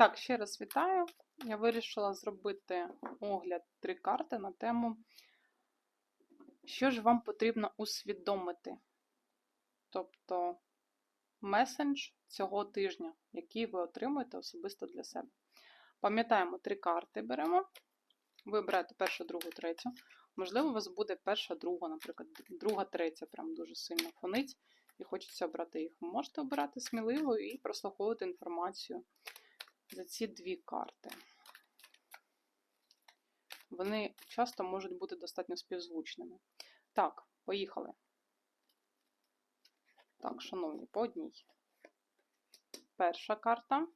Так, ще раз вітаю. Я вирішила зробити огляд три карти на тему, що ж вам потрібно усвідомити. Тобто месендж цього тижня, який ви отримуєте особисто для себе. Пам'ятаємо, три карти беремо. Ви берете першу, другу, третю. Можливо, у вас буде перша, друга, наприклад, друга, третя, прям дуже сильно фонить, і хочеться обрати їх. Можете обирати сміливо і прослуховувати інформацію за ці дві карти. Вони часто можуть бути достатньо співзвучними. Так, поїхали. Так, шановні, по одній. Перша карта.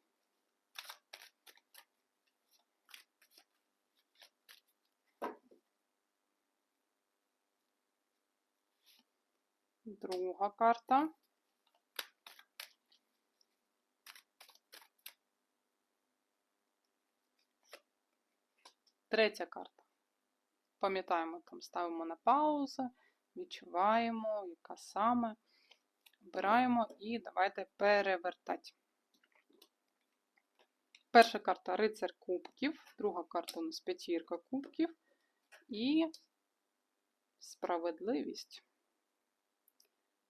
Друга карта. Третя карта. Пам'ятаємо, там ставимо на паузу, відчуваємо, яка саме. Обираємо і давайте перевертати. Перша карта рицар кубків, друга карта у нас п'ятірка кубків і справедливість.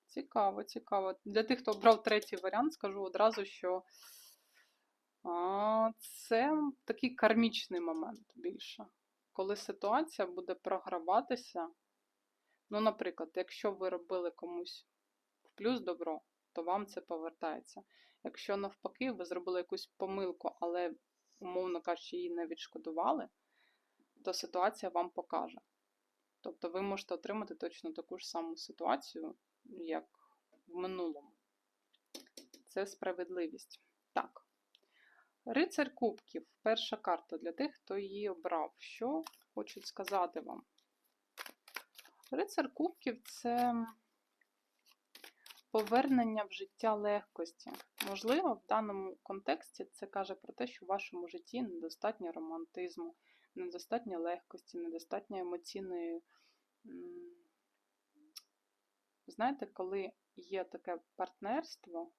Цікаво, цікаво. Для тих, хто обрав третій варіант, скажу одразу, що це такий кармічний момент більше. Коли ситуація буде програватися. Ну, наприклад, якщо ви робили комусь в плюс добро, то вам це повертається. Якщо навпаки, ви зробили якусь помилку, але, умовно кажучи, її не відшкодували, то ситуація вам покаже. Тобто ви можете отримати точно таку ж саму ситуацію, як в минулому. Це справедливість. Так. Рицар Кубків. Перша карта для тих, хто її обрав. Що хочуть сказати вам? Рицар Кубків це повернення в життя легкості. Можливо, в даному контексті це каже про те, що в вашому житті недостатньо романтизму, недостатньо легкості, недостатньо емоційної. Знаєте, коли є таке партнерство,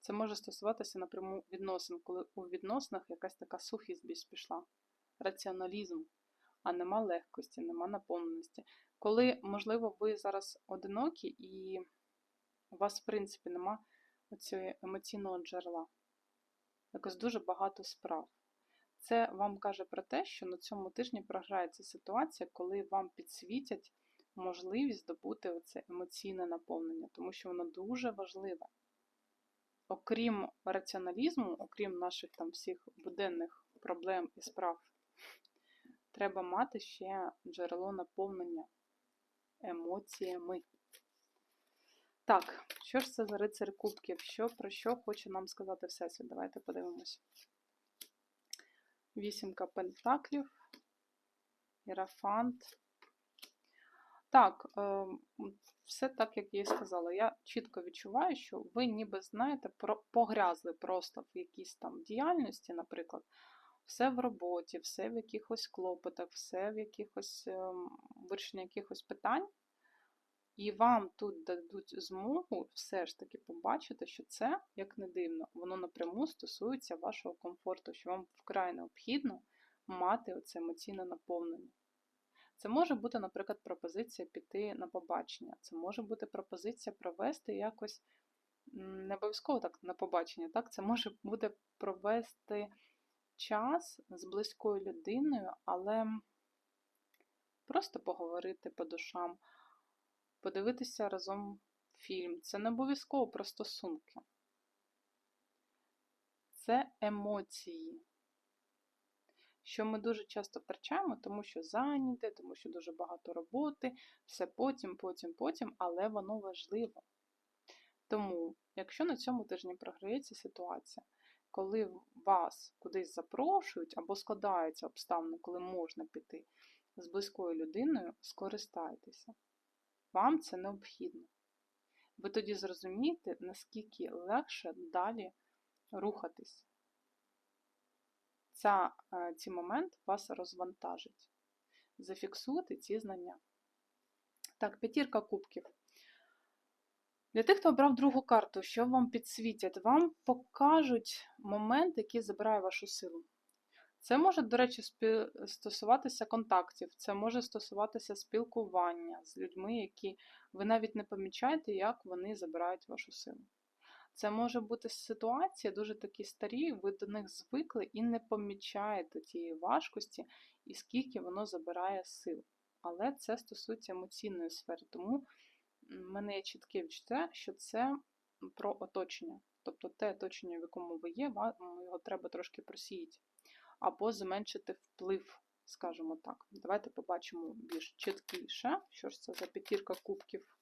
це може стосуватися напряму відносин, коли у відносинах якась така сухість більш пішла, раціоналізм, а нема легкості, нема наповненості. Коли, можливо, ви зараз одинокі і у вас, в принципі, нема цього емоційного джерела. Якось дуже багато справ. Це вам каже про те, що на цьому тижні програється ситуація, коли вам підсвітять можливість здобути оце емоційне наповнення, тому що воно дуже важливе окрім раціоналізму, окрім наших там всіх буденних проблем і справ, треба мати ще джерело наповнення емоціями. Так, що ж це за рицар кубків? Що, Про що хоче нам сказати Всесвіт? Давайте подивимось. Вісімка пентаклів, Ірафант. Так, ем, все так, як я і сказала. Я чітко відчуваю, що ви ніби знаєте, погрязли просто в якійсь там діяльності, наприклад, все в роботі, все в якихось клопотах, все в якихось ем, вирішенні якихось питань. І вам тут дадуть змогу все ж таки побачити, що це, як не дивно, воно напряму стосується вашого комфорту, що вам вкрай необхідно мати оце емоційне наповнення. Це може бути, наприклад, пропозиція піти на побачення. Це може бути пропозиція провести якось не обов'язково так на побачення, так? Це може бути провести час з близькою людиною, але просто поговорити по душам, подивитися разом фільм. Це не обов'язково про стосунки. Це емоції що ми дуже часто втрачаємо, тому що зайняте, тому що дуже багато роботи, все потім, потім, потім, але воно важливо. Тому, якщо на цьому тижні програється ситуація, коли вас кудись запрошують або складаються обставини, коли можна піти з близькою людиною, скористайтеся. Вам це необхідно. Ви тоді зрозумієте, наскільки легше далі рухатись ця, е, ці момент вас розвантажить. Зафіксуйте ці знання. Так, п'ятірка кубків. Для тих, хто обрав другу карту, що вам підсвітять? Вам покажуть момент, який забирає вашу силу. Це може, до речі, стосуватися контактів, це може стосуватися спілкування з людьми, які ви навіть не помічаєте, як вони забирають вашу силу. Це може бути ситуація дуже такі старі, ви до них звикли і не помічаєте тієї важкості і скільки воно забирає сил. Але це стосується емоційної сфери, тому в мене є чітке відчуття, що це про оточення. Тобто те оточення, в якому ви є, вам його треба трошки просіяти. Або зменшити вплив, скажімо так. Давайте побачимо більш чіткіше, що ж це за п'ятірка кубків.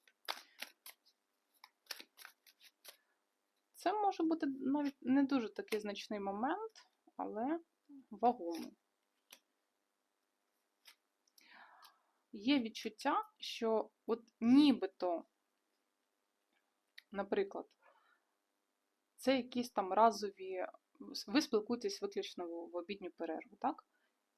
Це може бути навіть не дуже такий значний момент, але вагомий. Є відчуття, що от нібито, наприклад, це якісь там разові, ви спілкуєтесь виключно в обідню перерву, так?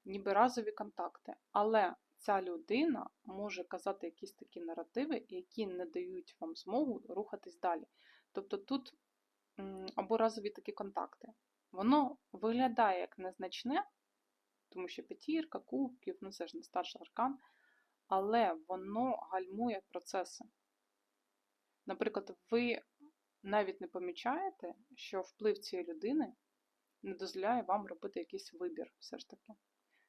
Ніби разові контакти. Але ця людина може казати якісь такі наративи, які не дають вам змогу рухатись далі. Тобто тут або разові такі контакти. Воно виглядає як незначне, тому що п'ятірка, кубків, ну це ж не старший аркан, але воно гальмує процеси. Наприклад, ви навіть не помічаєте, що вплив цієї людини не дозволяє вам робити якийсь вибір, все ж таки.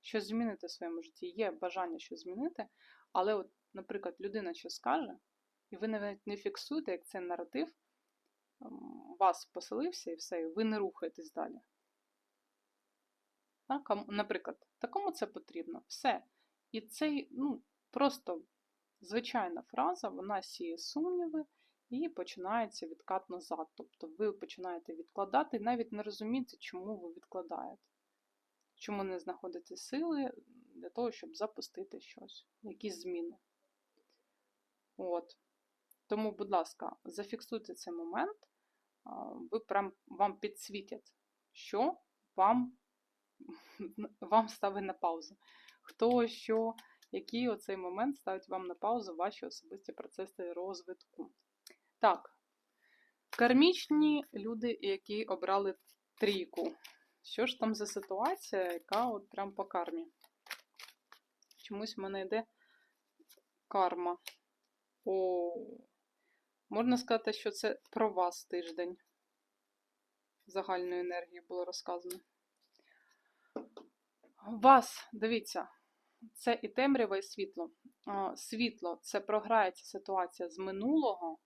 Щось змінити в своєму житті. Є бажання щось змінити, але, от, наприклад, людина щось скаже, і ви навіть не фіксуєте, як цей наратив м, у вас поселився і все, і ви не рухаєтесь далі. Так, Наприклад, такому це потрібно. Все. І цей, ну, просто звичайна фраза, вона сіє сумніви і починається відкат назад. Тобто ви починаєте відкладати і навіть не розумієте, чому ви відкладаєте. Чому не знаходите сили для того, щоб запустити щось, якісь зміни. От. Тому, будь ласка, зафіксуйте цей момент, ви прям вам підсвітять, що вам, вам ставить на паузу. Хто що, який оцей момент ставить вам на паузу ваші особисті процеси розвитку. Так, кармічні люди, які обрали трійку. Що ж там за ситуація, яка от прям по кармі? Чомусь в мене йде карма. О, можна сказати, що це про вас тиждень. Загальної енергії було розказано. Вас, дивіться, це і темрява, і світло. Світло це програється ситуація з минулого,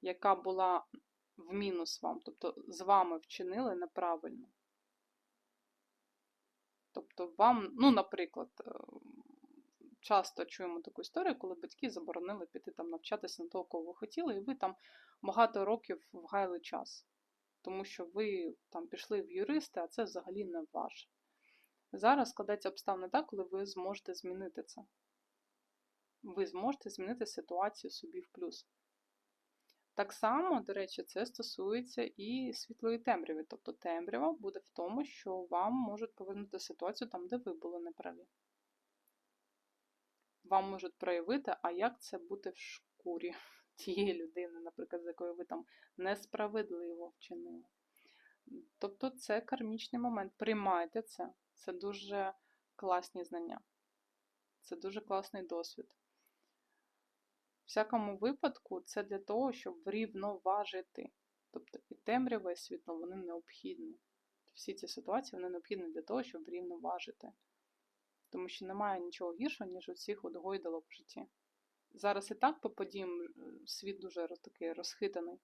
яка була в мінус вам, тобто з вами вчинили неправильно. Тобто вам, ну, наприклад, е, часто чуємо таку історію, коли батьки заборонили піти там навчатися на того, кого ви хотіли, і ви там багато років вгаяли час, тому що ви там пішли в юристи, а це взагалі не ваше. Зараз складеться обставини так, коли ви зможете змінити це. Ви зможете змінити ситуацію собі в плюс. Так само, до речі, це стосується і світлої темряви. Тобто темрява буде в тому, що вам можуть повернути ситуацію там, де ви були неправі. Вам можуть проявити, а як це бути в шкурі тієї людини, наприклад, з якою ви там несправедливо вчинили. Тобто це кармічний момент. Приймайте це. Це дуже класні знання. Це дуже класний досвід. В всякому випадку, це для того, щоб врівноважити. Тобто і темрява, і світло, вони необхідні. Всі ці ситуації вони необхідні для того, щоб врівноважити. Тому що немає нічого гіршого, ніж у всіх от гойдалок в житті. Зараз і так по подіям е, світ дуже такий розхитаний.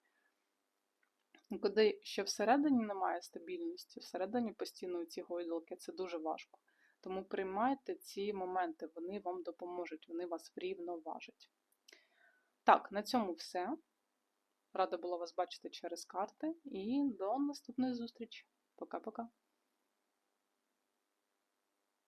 Коли ще всередині немає стабільності, всередині постійно ці гойдалки, це дуже важко. Тому приймайте ці моменти, вони вам допоможуть, вони вас врівноважать. Так, на цьому все. Рада була вас бачити через карти і до наступної зустрічі. Пока-пока.